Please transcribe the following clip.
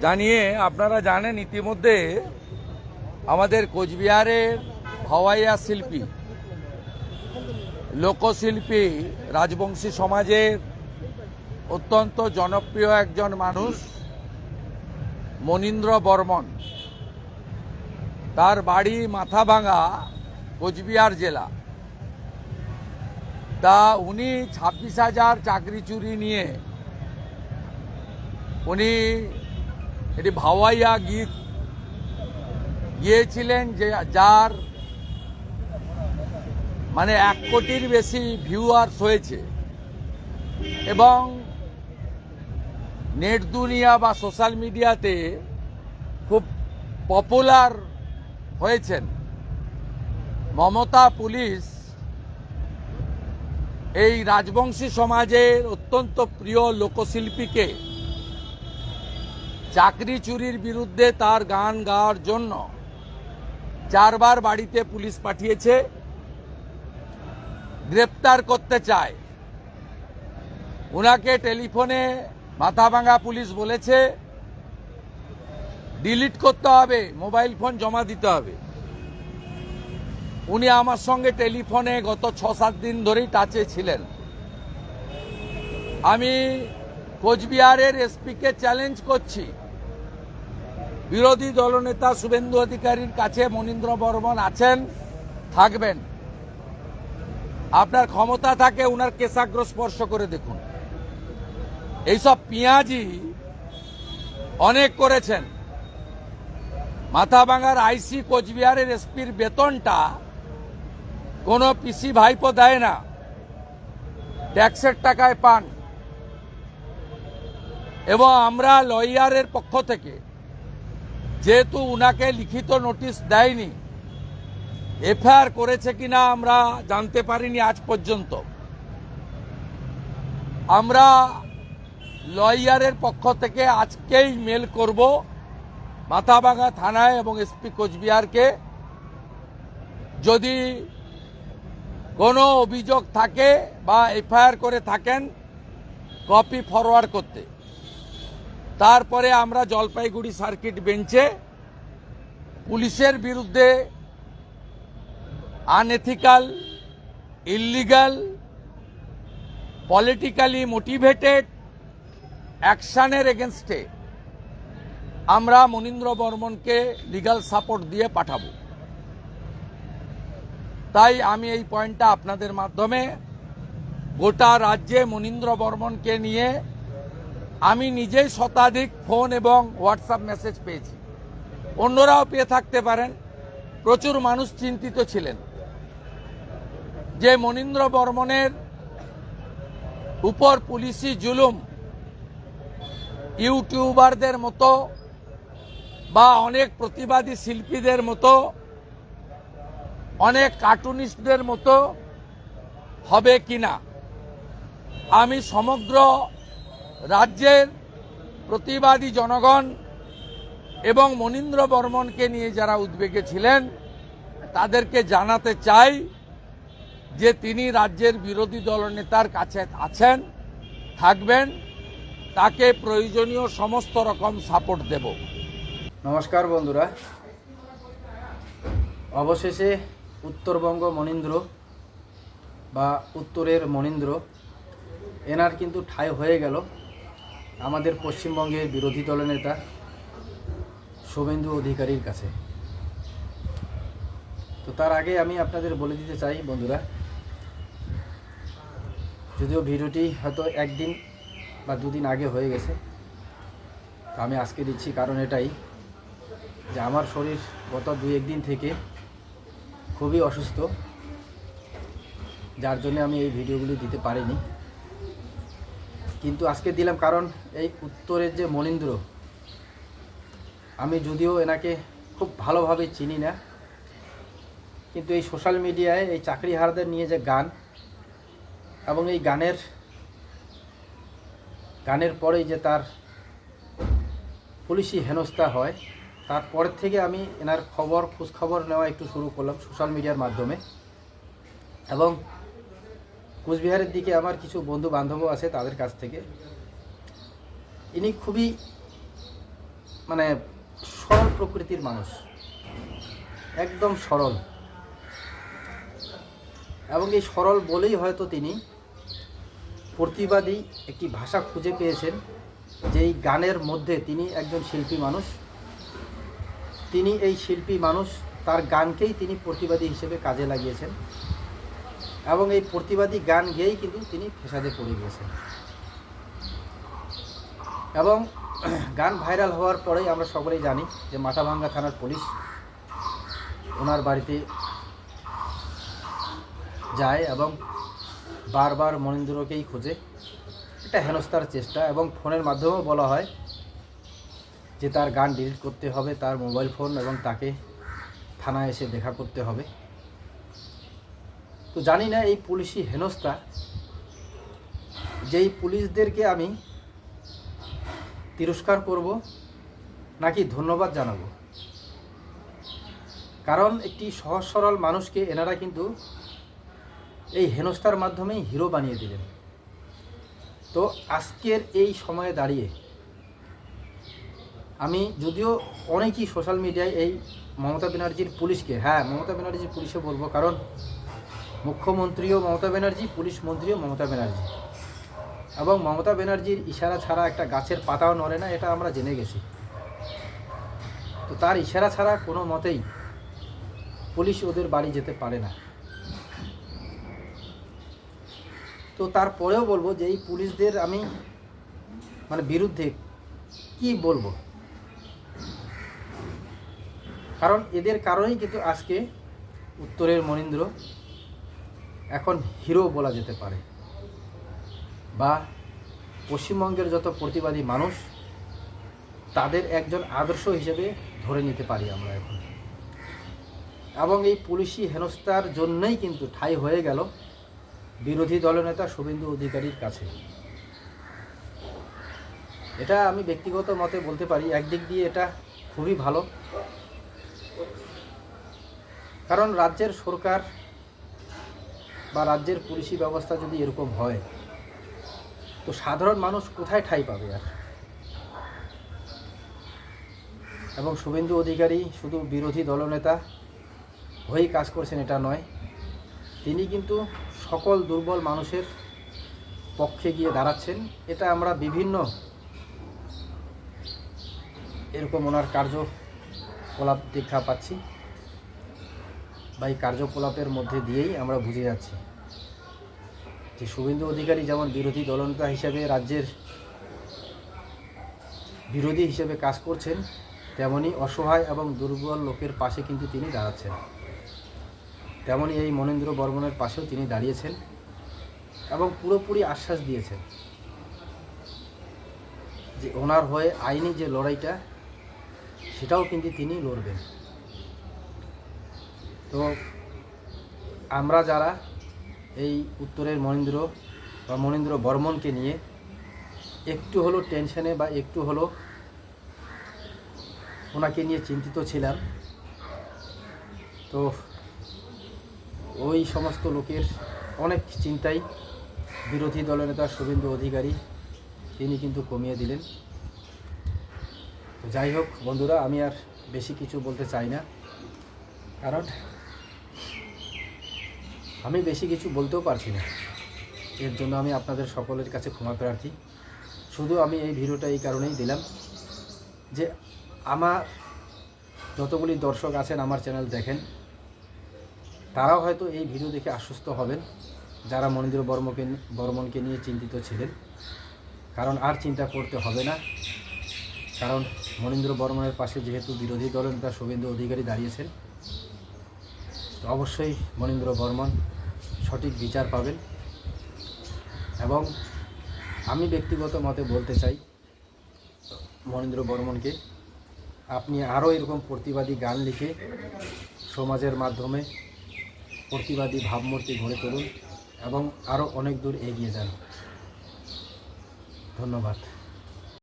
জানিয়ে আপনারা জানেন ইতিমধ্যে আমাদের কোচবিহারের হাওয়াইয়া শিল্পী, লোকশিল্পী, রাজবংশী সমাজের অত্যন্ত জনপ্রিয় একজন মানুষ মনীন্দ্র বর্মন। তার বাড়ি মাথাভাঙা কোচবিহার জেলা। তা উনি ছাব্বিশ হাজার চাকরি চুরি নিয়ে উনি এটি ভাওয়াইয়া গীত গিয়েছিলেন যে, যার মানে এক কোটির বেশি ভিউয়ার্স হয়েছে। এবং নেট দুনিয়া বা সোশ্যাল মিডিয়াতে খুব পপুলার হয়েছেন। মমতা পুলিশ এই রাজবংশী সমাজের অত্যন্ত প্রিয় লোকশিল্পীকে চাকরি চুরির বিরুদ্ধে তার গান গাওয়ার জন্য চারবার বাড়িতে পুলিশ পাঠিয়েছে, গ্রেপ্তার করতে চায়। ওনাকে টেলিফোনে মাথাভাঙা পুলিশ বলেছে, ডিলিট করতে হবে, মোবাইল ফোন জমা দিতে হবে। উনি আমার সঙ্গে টেলিফোনে গত ছ সাত দিন ধরেই টাচে ছিলেন। আমি কোচবিহারের এসপিকে চ্যালেঞ্জ করছি। বিরোধী দলনেতা শুভেন্দু অধিকারীর কাছে মনীন্দ্র বর্মন আছেন, থাকবেন। আপনার ক্ষমতা থাকে, উনার কেশাগ্র স্পর্শ করে দেখুন। এইসব পিঁয়াজি অনেক করেছেন। মাথাভাঙার আইসি কোচবিহারের এসপির বেতনটা কোনো পিসি ভাইপো দেয় না। ট্যাক্সের টাকায় পান। এবং আমরা লয়ারের পক্ষ থেকে যেহেতু উনাকে লিখিত নোটিশ দেয়নি, এফআইআর করেছে কিনা আমরা জানতে পারিনি আজ পর্যন্ত। আমরা লয়ারের পক্ষ থেকে আজকেই মেল করব মাথাভাঙা থানায় এবং এসপি কোচবিহারকে। যদি কোনো অভিযোগ থাকে বা এফআইআর করে থাকেন, কপি ফরওয়ার্ড করতে। তারপরে আমরা জলপাইগুড়ি সার্কিট বেঞ্চে পুলিশের বিরুদ্ধে আনএথিক্যাল ইল্লিগাল পলিটিক্যালি মোটিভেটেড অ্যাকশানের এগেনস্টে আমরা মনীন্দ্র বর্মনকে লিগাল সাপোর্ট দিয়ে পাঠাবো। তাই আমি এই পয়েন্টটা আপনাদের মাধ্যমে গোটা রাজ্যে মনীন্দ্র বর্মনকে নিয়ে আমি নিজেই শতাধিক ফোন এবং হোয়াটসঅ্যাপ মেসেজ পেয়েছি। অন্যরাও পেয়ে থাকতে পারেন। প্রচুর মানুষ চিন্তিত ছিলেন। যে মনীন্দ্র বর্মনের উপর পুলিশি জুলুম ইউটিউবারদের মতো বা অনেক প্রতিবাদী শিল্পীদের মতো, অনেক কার্টুনিস্টদের মতো হবে কিনা, আমি সমগ্র রাজ্যের প্রতিবাদী জনগণ এবং মনীন্দ্র বর্মনকে নিয়ে যারা উদ্বেগে ছিলেন, তাদেরকে জানাতে চাই যে তিনি রাজ্যের বিরোধী দলনেতার কাছে আছেন, থাকবেন, তাকে প্রয়োজনীয় সমস্ত রকম সাপোর্ট দেব। নমস্কার বন্ধুরা। অবশেষে উত্তরবঙ্গ মনীন্দ্র বা উত্তরের মনীন্দ্র, এনার কিন্তু ঠাঁই হয়ে গেল। আমাদের পশ্চিমবঙ্গের বিরোধী দলনেতা শুভেন্দু অধিকারীর কাছে। তো তার আগে আমি আপনাদের বলে দিতে চাই, বন্ধুরা, যদিও ভিডিওটি হয়তো একদিন বা দুদিন আগে হয়ে গেছে আমি আজকে দিচ্ছি কারণ এটাই যে আমার শরীর গত দুই একদিন থেকে খুবই অসুস্থ, যার জন্য আমি এই ভিডিওগুলি দিতে পারিনি। কিন্তু আজকে দিলাম কারণ এই উত্তরের যে মনীন্দ্র আমি যদিও এনাকে খুব ভালোভাবে চিনি না, কিন্তু এই সোশ্যাল মিডিয়ায় এই চাকরিহারদের নিয়ে যে গান এবং এই গানের গানের পরেই যে তার পুলিশি হেনস্থা হয়, তারপর থেকে আমি এনার খবর, খোঁজখবর নেওয়া একটু শুরু করলাম সোশ্যাল মিডিয়ার মাধ্যমে এবং কোচবিহারের দিকে আমার কিছু বন্ধু বান্ধবও আছে তাদের কাছ থেকে। ইনি খুবই মানে সরল প্রকৃতির মানুষ। একদম সরল। এবং এই সরল বলেই হয়তো তিনি প্রতিবাদী একটি ভাষা খুঁজে পেয়েছেন যে এই গানের মধ্যে তিনি একজন শিল্পী মানুষ। তিনি এই শিল্পী মানুষ, তার গানকেই তিনি প্রতিবাদী হিসেবে কাজে লাগিয়েছেন। এবং এই প্রতিবাদী গান গেয়েই কিন্তু তিনি ফেসাদে পড়ে গিয়েছেন। এবং গান ভাইরাল হওয়ার পরেই আমরা সকলেই জানি যে মাথাভাঙ্গা থানার পুলিশ ওনার বাড়িতে যায় এবং বারবার মনীন্দ্রকেই খোঁজে। এটা হেনস্থার চেষ্টা এবং ফোনের মাধ্যমেও বলা হয় যে তার গান ডিলিট করতে হবে, তার মোবাইল ফোন এবং তাকে থানায় এসে দেখা করতে হবে। তো জানি না এই পুলিশি হেনস্থা, যেই পুলিশদেরকে আমি তিরস্কার করব নাকি ধন্যবাদ জানাব। কারণ একটি সহজ সরল মানুষকে এনারা কিন্তু এই হেনস্থার মাধ্যমেই হিরো বানিয়ে দিলেন। তো আজকের এই সময়ে দাঁড়িয়ে আমি যদিও অনেকই সোশ্যাল মিডিয়ায় এই মমতা ব্যানার্জির পুলিশকে হ্যাঁ মমতা ব্যানার্জির পুলিশে বলব, কারণ মুখ্যমন্ত্রীও মমতা ব্যানার্জি, পুলিশ মন্ত্রীও মমতা ব্যানার্জি। এবং মমতা ব্যানার্জির ইশারা ছাড়া একটা গাছের পাতাও নড়ে না, এটা আমরা জেনে গেছি। তো তার ইশারা ছাড়া কোনো মতেই পুলিশ ওদের বাড়ি যেতে পারে না। তো তারপরেও বলব যে এই পুলিশদের আমি মানে বিরুদ্ধে কি বলব? কারণ এদের কারণেই কিন্তু আজকে উত্তরের মনীন্দ্র এখন হিরো বলা যেতে পারে। বা পশ্চিমবঙ্গের যত প্রতিবাদী মানুষ, তাদের একজন আদর্শ হিসেবে ধরে নিতে পারি আমরা এখন। এবং এই পুলিশি হেনস্থার জন্যই কিন্তু ঠাই হয়ে গেল বিরোধী দলনেতা শুভেন্দু অধিকারীর কাছে। এটা আমি ব্যক্তিগত মতে বলতে পারি, একদিক দিয়ে এটা খুবই ভালো। কারণ রাজ্যের সরকার বা রাজ্যের পুলিশি ব্যবস্থা যদি এরকম হয়, তো সাধারণ মানুষ কোথায় ঠাই পাবে আর? এবং শুভেন্দু অধিকারী শুধু বিরোধী দলনেতা হয়েই কাজ করছেন এটা নয়, তিনি কিন্তু সকল দুর্বল মানুষের পক্ষে গিয়ে দাঁড়াচ্ছেন। এটা আমরা বিভিন্ন এরকম ওনার কার্যকলাপ দেখা পাচ্ছি। বা এই কার্যকলাপের মধ্যে দিয়েই আমরা বুঝে যাচ্ছি। যে শুভেন্দু অধিকারী যেমন বিরোধী দলনেতা হিসাবে রাজ্যের বিরোধী হিসেবে কাজ করছেন, তেমনি অসহায় এবং দুর্বল লোকের পাশে কিন্তু তিনি দাঁড়াচ্ছেন। তেমনি এই মনেন্দ্র বর্মনের পাশেও তিনি দাঁড়িয়েছেন এবং পুরোপুরি আশ্বাস দিয়েছেন যে ওনার হয়ে আইনি যে লড়াইটা, সেটাও কিন্তু তিনি লড়বেন। তো আমরা যারা এই উত্তরের মনীন্দ্র বা মনীন্দ্র বর্মনকে নিয়ে একটু হলো টেনশনে বা একটু হলো ওনাকে নিয়ে চিন্তিত ছিলাম, তো ওই সমস্ত লোকের অনেক চিন্তাই বিরোধী দলনেতা শুভেন্দু অধিকারী, তিনি কিন্তু কমিয়ে দিলেন। যাই হোক বন্ধুরা, আমি আর বেশি কিছু বলতে চাই না, কারণ আমি বেশি কিছু বলতেও পারছি না। এর জন্য আমি আপনাদের সকলের কাছে ক্ষমা প্রার্থী। শুধু আমি এই ভিডিওটা এই কারণেই দিলাম যে আমার যতগুলি দর্শক আছেন আমার চ্যানেল দেখেন, তারাও হয়তো এই ভিডিও দেখে আশ্বস্ত হবেন, যারা মনীন্দ্র বর্মকে বর্মনকে নিয়ে চিন্তিত ছিলেন। কারণ আর চিন্তা করতে হবে না, কারণ মনীন্দ্র বর্মনের পাশে যেহেতু বিরোধী দলনেতা শুভেন্দু অধিকারী দাঁড়িয়েছেন অবশ্যই মনীন্দ্র বর্মন সঠিক বিচার পাবেন। এবং আমি ব্যক্তিগত মতে বলতে চাই, মনীন্দ্র বর্মনকে, আপনি আরও এরকম প্রতিবাদী গান লিখে সমাজের মাধ্যমে প্রতিবাদী ভাবমূর্তি গড়ে তুলুন এবং আরও অনেক দূর এগিয়ে যান। ধন্যবাদ।